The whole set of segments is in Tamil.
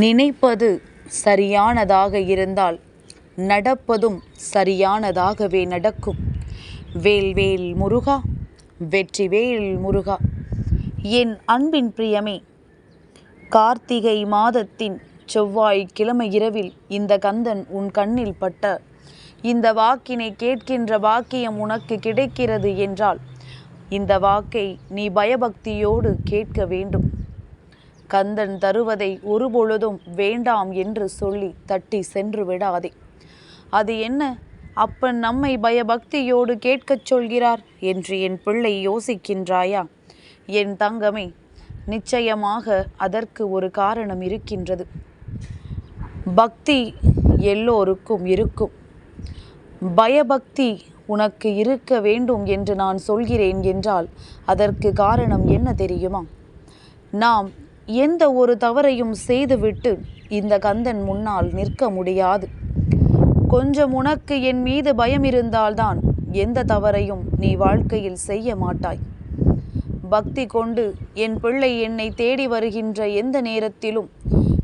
நினைப்பது சரியானதாக இருந்தால் நடப்பதும் சரியானதாகவே நடக்கும். வேல்வேல் முருகா வெற்றிவேல் முருகா. என் அன்பின் பிரியமே கார்த்திகை மாதத்தின் செவ்வாய்க்கிழமை இரவில் இந்த கந்தன் உன் கண்ணில் பட்ட இந்த வாக்கினை கேட்கின்ற வாக்கியம் உனக்கு கிடைக்கிறது என்றால் இந்த வாக்கை நீ பயபக்தியோடு கேட்க வேண்டும். கந்தன் தருவதை ஒருபொழுதும் வேண்டாம் என்று சொல்லி தட்டி சென்று விடாதே. அது என்ன? அப்பன் நம்மை பயபக்தியோடு கேட்கச் சொல்கிறார் என்று என் பிள்ளை யோசிக்கின்றாயா? என் தங்கமே நிச்சயமாக அதற்கு ஒரு காரணம் இருக்கின்றது. பக்தி எல்லோருக்கும் இருக்கும். பயபக்தி உனக்கு இருக்க வேண்டும் என்று நான் சொல்கிறேன் என்றால் அதற்கு காரணம் என்ன தெரியுமா? நாம் எந்த ஒரு தவறையும் செய்துவிட்டு இந்த கந்தன் முன்னால் நிற்க முடியாது. கொஞ்சம் உனக்கு என் மீது பயம் இருந்தால்தான் எந்த தவறையும் நீ வாழ்க்கையில் செய்ய மாட்டாய். பக்தி கொண்டு என் பிள்ளை என்னை தேடி வருகின்ற எந்த நேரத்திலும்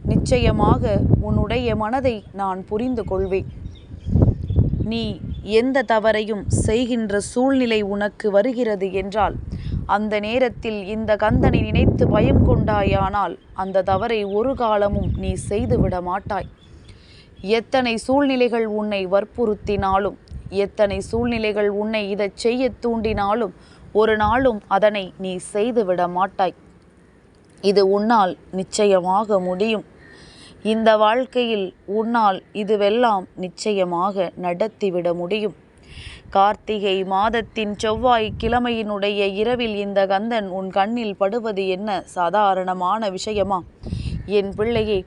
நிச்சயமாக உன்னுடைய மனதை நான் புரிந்து கொள்வேன். நீ எந்த தவறையும் செய்கின்ற சூழ்நிலை உனக்கு வருகிறது என்றால் அந்த நேரத்தில் இந்த கந்தனை நினைத்து பயம் கொண்டாயானால் அந்த தவறை ஒரு காலமும் நீ செய்துவிட மாட்டாய். எத்தனை சூழ்நிலைகள் உன்னை வற்புறுத்தினாலும் எத்தனை சூழ்நிலைகள் உன்னை இதை செய்ய தூண்டினாலும் ஒரு நாளும் அதனை நீ செய்துவிட மாட்டாய். இது உன்னால் நிச்சயமாக முடியும். இந்த வாழ்க்கையில் உன்னால் இதுவெல்லாம் நிச்சயமாக நடத்திவிட முடியும். கார்த்திகை மாதத்தின் செவ்வாய் கிழமையினுடைய இரவில் இந்த கந்தன் உன் கண்ணில் படுவது என்ன சாதாரணமான விஷயமா? என் பிள்ளையே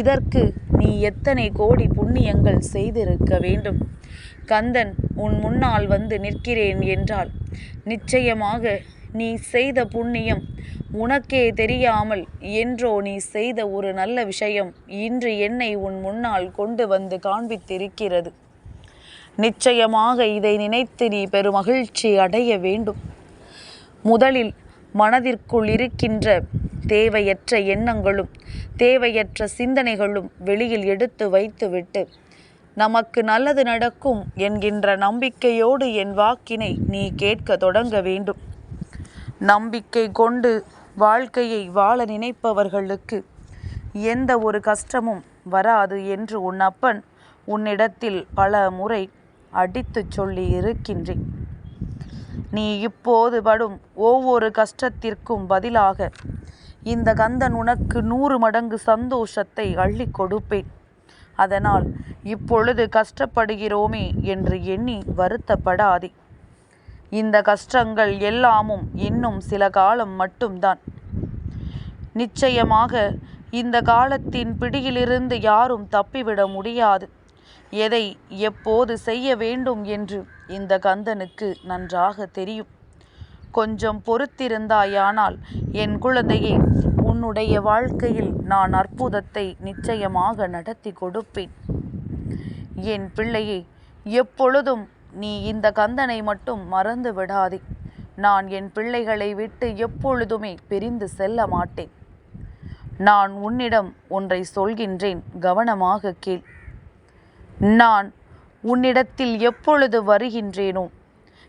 இதற்கு நீ எத்தனை கோடி புண்ணியங்கள் செய்திருக்க வேண்டும்? கந்தன் உன் முன்னால் வந்து நிற்கிறேன் என்றால் நிச்சயமாக நீ செய்த புண்ணியம் உனக்கே தெரியாமல் என்றோ நீ செய்த ஒரு நல்ல விஷயம் இன்று என்னை உன் முன்னால் கொண்டு வந்து காண்பித்திருக்கிறது. நிச்சயமாக இதை நினைத்து நீ பெருமகிழ்ச்சி அடைய வேண்டும். முதலில் மனதிற்குள் இருக்கின்ற தேவையற்ற எண்ணங்களும் தேவையற்ற சிந்தனைகளும் வெளியில் எடுத்து வைத்துவிட்டு நமக்கு நல்லது நடக்கும் என்கின்ற நம்பிக்கையோடு என் வாக்கினை நீ கேட்க தொடங்க வேண்டும். நம்பிக்கை கொண்டு வாழ்க்கையை வாழ நினைப்பவர்களுக்கு எந்த ஒரு கஷ்டமும் வராது என்று உன் அப்பன் உன்னிடத்தில் பல முறை அடித்துச் சொல்லி இருக்கின்றேன். நீ இப்போது படும் ஒவ்வொரு கஷ்டத்திற்கும் பதிலாக இந்த கந்தன் உனக்கு நூறு மடங்கு சந்தோஷத்தை அள்ளி கொடுப்பேன். அதனால் இப்பொழுது கஷ்டப்படுகிறோமே என்று எண்ணி வருத்தப்படாதே. இந்த கஷ்டங்கள் எல்லாமும் இன்னும் சில காலம் மட்டும்தான். நிச்சயமாக இந்த காலத்தின் பிடியிலிருந்து யாரும் தப்பிவிட முடியாது. எதை எப்போது செய்ய வேண்டும் என்று இந்த கந்தனுக்கு நன்றாக தெரியும். கொஞ்சம் பொறுத்திருந்தாயானால் என் குழந்தையே உன்னுடைய வாழ்க்கையில் நான் அற்புதத்தை நிச்சயமாக நடத்தி கொடுப்பேன். என் பிள்ளையே எப்பொழுதும் நீ இந்த கந்தனை மட்டும் மறந்து விடாதே. நான் என் பிள்ளைகளை விட்டு எப்பொழுதுமே பிரிந்து செல்ல மாட்டேன். நான் உன்னிடம் ஒன்றை சொல்கின்றேன் கவனமாக கேள். நான் உன்னிடத்தில் எப்பொழுது வருகின்றேனோ?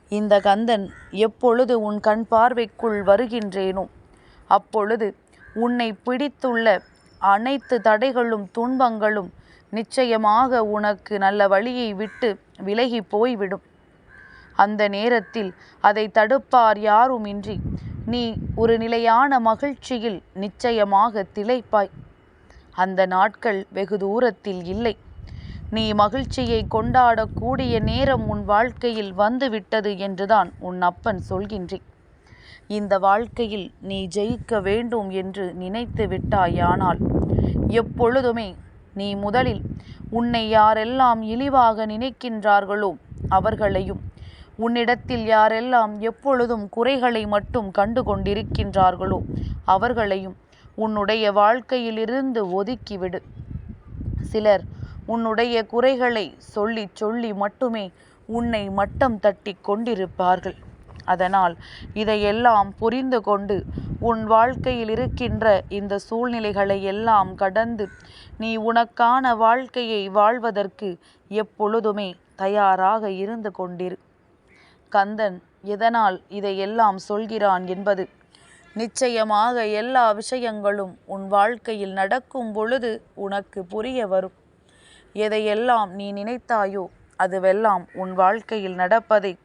இந்த கந்தன் எப்பொழுது உன் கண் பார்வைக்குள் வருகின்றேனோ? அப்பொழுது உன்னை பிடித்துள்ள அனைத்து தடைகளும் துன்பங்களும் நிச்சயமாக உனக்கு நல்ல வழியை விட்டு விலகி போய்விடும். அந்த நேரத்தில் அதை தடுப்பார் யாருமின்றி நீ ஒரு நிலையான மகிழ்ச்சியில் நிச்சயமாக திளைப்பாய். அந்த நாட்கள் வெகு தூரத்தில் இல்லை. நீ மகிழ்ச்சியை கொண்டாடக்கூடிய நேரம் உன் வாழ்க்கையில் வந்துவிட்டது என்றுதான் உன் அப்பன் சொல்கின்றேன் இந்த வாழ்க்கையில் நீ ஜெயிக்க வேண்டும் என்று நினைத்து விட்டாயானால் எப்பொழுதுமே நீ முதலில் உன்னை யாரெல்லாம் இழிவாக நினைக்கின்றார்களோ அவர்களையும் உன்னிடத்தில் யாரெல்லாம் எப்பொழுதும் குறைகளை மட்டும் கண்டு கொண்டிருக்கின்றார்களோ அவர்களையும் உன்னுடைய வாழ்க்கையிலிருந்து ஒதுக்கிவிடு. சிலர் உன்னுடைய குறைகளை சொல்லி சொல்லி மட்டுமே உன்னை மட்டம் தட்டி கொண்டிருப்பார்கள். அதனால் இதையெல்லாம் புரிந்து கொண்டு உன் வாழ்க்கையில் இருக்கின்ற இந்த சூழ்நிலைகளை எல்லாம் கடந்து நீ உனக்கான வாழ்க்கையை வாழ்வதற்கு எப்பொழுதுமே தயாராக இருந்து கொண்டிரு. கந்தன் எதனால் இதையெல்லாம் சொல்கிறான் என்பது நிச்சயமாக எல்லா விஷயங்களும் உன் வாழ்க்கையில் நடக்கும் பொழுது உனக்கு புரிய வரும். எதையெல்லாம் நீ நினைத்தாயோ அதுவெல்லாம் உன் வாழ்க்கையில் நடப்பதை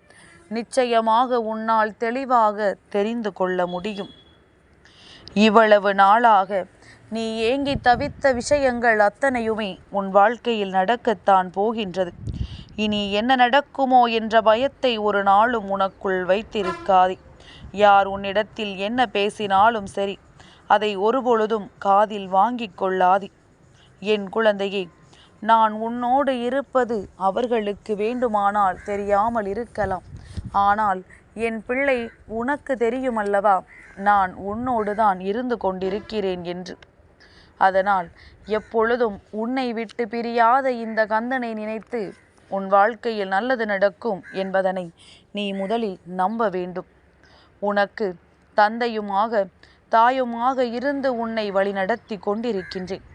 நிச்சயமாக உன்னால் தெளிவாக தெரிந்து கொள்ள முடியும். இவ்வளவு நாளாக நீ ஏங்கி தவித்த விஷயங்கள் அத்தனையுமே உன் வாழ்க்கையில் நடக்கத்தான் போகின்றது. இனி என்ன நடக்குமோ என்ற பயத்தை ஒரு நாளும் உனக்குள் வைத்திருக்காதே. யார் உன்னிடத்தில் என்ன பேசினாலும் சரி அதை ஒருபொழுதும் காதில் வாங்கிக் கொள்ளாதே. என் குழந்தையே நான் உன்னோடு இருப்பது அவர்களுக்கு வேண்டுமானால் தெரியாமல் இருக்கலாம். ஆனால் என் பிள்ளை உனக்கு தெரியுமல்லவா? நான் உன்னோடு தான் இருந்து கொண்டிருக்கிறேன் என்று. அதனால் எப்பொழுதும் உன்னை விட்டு பிரியாத இந்த கந்தனை நினைத்து உன் வாழ்க்கையில் நல்லது நடக்கும் என்பதனை நீ முதலில் நம்ப வேண்டும். உனக்கு தந்தையுமாக தாயுமாக இருந்து உன்னை வழிநடத்தி கொண்டிருக்கின்றேன்.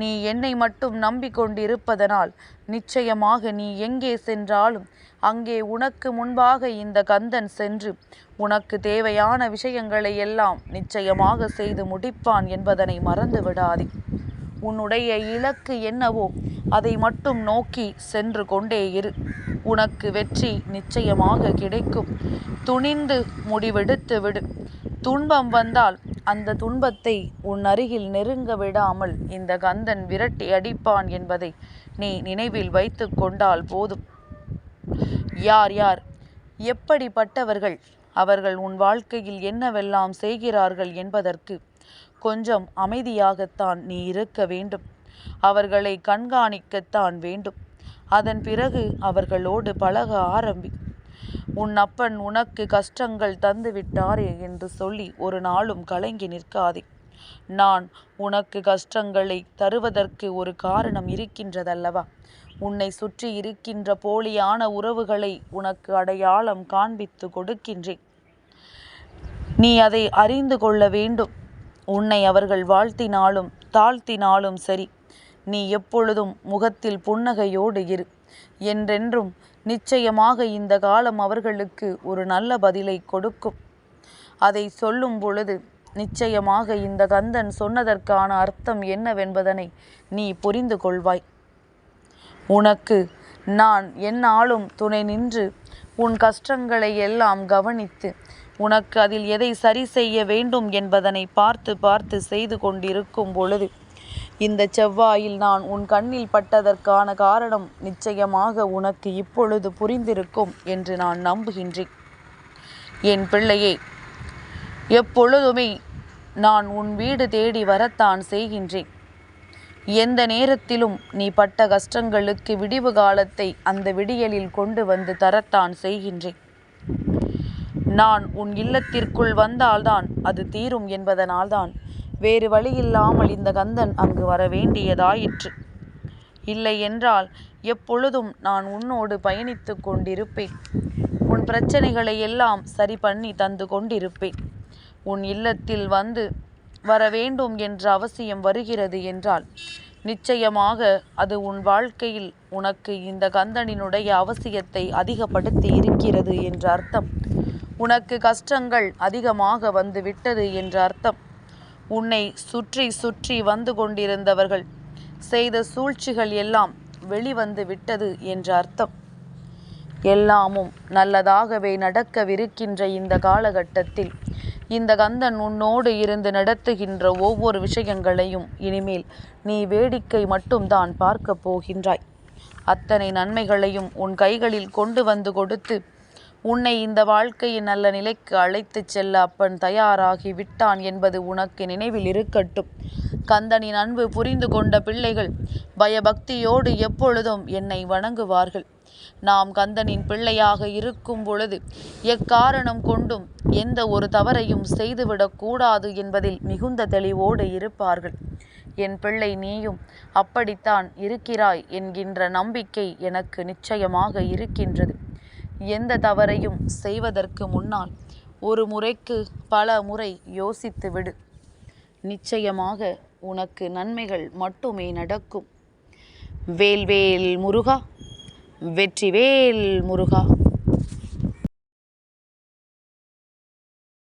நீ என்னை மட்டும் நம்பிக்கொண்டிருப்பதனால் நிச்சயமாக நீ எங்கே சென்றாலும் அங்கே உனக்கு முன்பாக இந்த கந்தன் சென்று உனக்கு தேவையான விஷயங்களை எல்லாம் நிச்சயமாக செய்து முடிப்பான் என்பதனை மறந்து விடாதே. உன்னுடைய இலக்கு என்னவோ அதை மட்டும் நோக்கி சென்று கொண்டே இரு. உனக்கு வெற்றி நிச்சயமாக கிடைக்கும். துணிந்து முடிவெடுத்து விடு. துன்பம் வந்தால் அந்த துன்பத்தை உன் அருகில் நெருங்க விடாமல் இந்த கந்தன் விரட்டி அடிப்பான் என்பதை நீ நினைவில் வைத்து கொண்டால் போதும். யார் யார்? எப்படிப்பட்டவர்கள்? அவர்கள் உன் வாழ்க்கையில் என்னவெல்லாம் செய்கிறார்கள் என்பதற்கு கொஞ்சம் அமைதியாகத்தான் நீ இருக்க வேண்டும். அவர்களை கண்காணிக்கத்தான் வேண்டும். அதன் பிறகு அவர்களோடு பழக ஆரம்பி. உன் அப்பன் உனக்கு கஷ்டங்கள் தந்து விட்டாரே என்று சொல்லி ஒரு நாளும் கலங்கி நிற்காதே. நான் உனக்கு கஷ்டங்களை தருவதற்கு ஒரு காரணம் இருக்கின்றதல்லவா? உன்னை சுற்றி இருக்கின்ற போலியான உறவுகளை உனக்கு அடையாளம் காண்பித்து கொடுக்கின்றேன். நீ அதை அறிந்து கொள்ள வேண்டும். உன்னை அவர்கள் வாழ்த்தினாலும் தாழ்த்தினாலும் சரி. நீ எப்பொழுதும் முகத்தில் புன்னகையோடு இரு. என்றென்றும் நிச்சயமாக இந்த காலம் அவர்களுக்கு ஒரு நல்ல பதிலை கொடுக்கும். அதை சொல்லும் பொழுது நிச்சயமாக இந்த கந்தன் சொன்னதற்கான அர்த்தம் என்னவென்பதனை நீ புரிந்து கொள்வாய். உனக்கு நான் என்னாலும் துணை நின்று உன் கஷ்டங்களை எல்லாம் கவனித்து உனக்கு அதில் எதை சரி செய்ய வேண்டும் என்பதனை பார்த்து பார்த்து செய்து கொண்டிருக்கும் பொழுது இந்த செவ்வாயில் நான் உன் கண்ணில் பட்டதற்கான காரணம் நிச்சயமாக உனக்கு இப்பொழுது புரிந்திருக்கும் என்று நான் நம்புகின்றேன். என் பிள்ளையே எப்பொழுதுமே நான் உன் வீடு தேடி வரத்தான் செய்கின்றேன். எந்த நேரத்திலும் நீ பட்ட கஷ்டங்களுக்கு விடிவு காலத்தை அந்த விடியலில் கொண்டு வந்து தரத்தான் செய்கின்றேன். நான் உன் இல்லத்திற்குள் வந்தால்தான் அது தீரும் என்பதனால்தான் வேறு வழியில்லாமல் இந்த கந்தன் அங்கு வர வேண்டியதாயிற்று. இல்லை என்றால் எப்பொழுதும் நான் உன்னோடு பயணித்து கொண்டிருப்பேன். உன் பிரச்சனைகளை எல்லாம் சரி பண்ணி தந்து கொண்டிருப்பேன். உன் இல்லத்தில் வந்து வர வேண்டும் என்ற அவசியம் வருகிறது என்றால் நிச்சயமாக அது உன் வாழ்க்கையில் உனக்கு இந்த கந்தனினுடைய அவசியத்தை அதிகப்படுத்தி இருக்கிறது என்ற அர்த்தம். உனக்கு கஷ்டங்கள் அதிகமாக வந்து விட்டது என்ற அர்த்தம். உன்னை சுற்றி சுற்றி வந்து கொண்டிருந்தவர்கள். செய்த சூழ்ச்சிகள் எல்லாம் வெளிவந்து விட்டது என்ற அர்த்தம். எல்லாமும் நல்லதாகவே நடக்கவிருக்கின்ற இந்த காலகட்டத்தில் இந்த கந்தன் உன்னோடு இருந்து நடத்துகின்ற ஒவ்வொரு விஷயங்களையும் இனிமேல் நீ வேடிக்கை மட்டும்தான் பார்க்கப் போகின்றாய். அத்தனை நன்மைகளையும் உன் கைகளில் கொண்டு வந்து கொடுத்து உன்னை இந்த வாழ்க்கையின் நல்ல நிலைக்கு அழைத்துச் செல்ல அப்பன் தயாராகி விட்டான் என்பது உனக்கு நினைவில் இருக்கட்டும். கந்தனின் அன்பு புரிந்து கொண்ட பிள்ளைகள் பயபக்தியோடு எப்பொழுதும் என்னை வணங்குவார்கள். நாம் கந்தனின் பிள்ளையாக இருக்கும் பொழுது எக்காரணம் கொண்டும் எந்த ஒரு தவறையும் செய்துவிடக் கூடாது என்பதில் மிகுந்த தெளிவோடு இருப்பார்கள். என் பிள்ளை நீயும் அப்படித்தான் இருக்கிறாய் என்கின்ற நம்பிக்கை எனக்கு நிச்சயமாக இருக்கின்றது. எந்த தவறையும் செய்வதற்கு முன்னால் ஒரு முறைக்கு பல முறை யோசித்து விடு. நிச்சயமாக உனக்கு நன்மைகள் மட்டுமே நடக்கும். வேல்வேல் முருகா வெற்றிவேல் முருகா.